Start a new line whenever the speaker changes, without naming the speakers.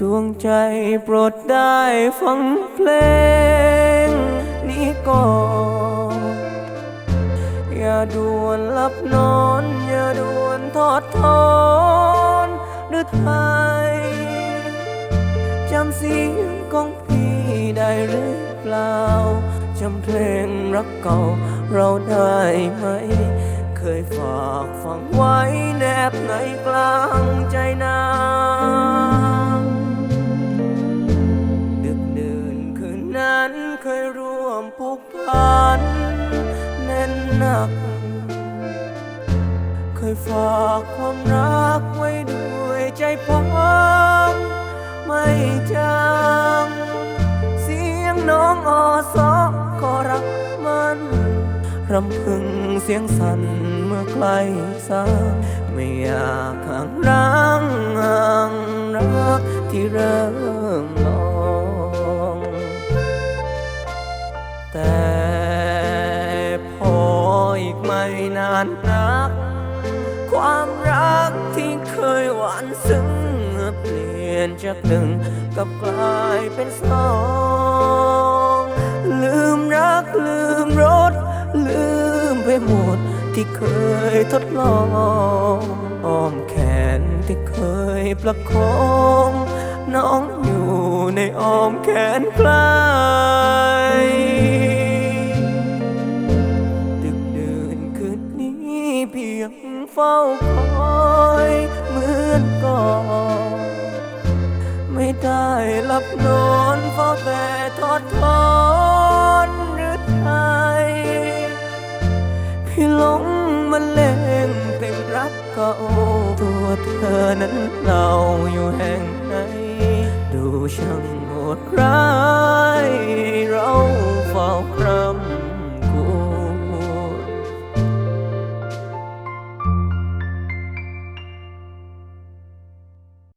ดวงใจโปรดได้ฟังเพลงนี้ก่อน อย่าด่วนหลับนอน อย่าด่วนทอดทอนหรือไทยจำเสียงของพี่ได้หรือเปล่า จำเพลงรักเก่าเราได้ไหม เคยฝากฝังไว้แนบในกลางใจนา ร่วกพันแน่นหนัก เคยฝากความรักไว้ด้วยใจพังไม่จางเสียงน้องอสอก็รักมันรำพึงเสียงสั่นเมื่อใกล้สางไม่อยากห่างร้างห่างรักที่เริ่ม นานนัก ความรักที่เคยหวานซึ้งเปลี่ยนจากหนึ่งกับกลายเป็นสอง ลืมรักลืมรสลืมไปหมดที่เคยทดลองอ้อมแขนที่เคยประคองน้องอยู่ในอ้อมแขนใคร ยังเฝ้าคอยเหมือนก่อน ไม่ได้หลับนอนเฝ้าแต่ทอดทอนหรือไทยพี่หลงมันเล่งเพลงรักเก่าตัวเธอนั้นเราอยู่แห่งไหนดูช่างโหดร้าย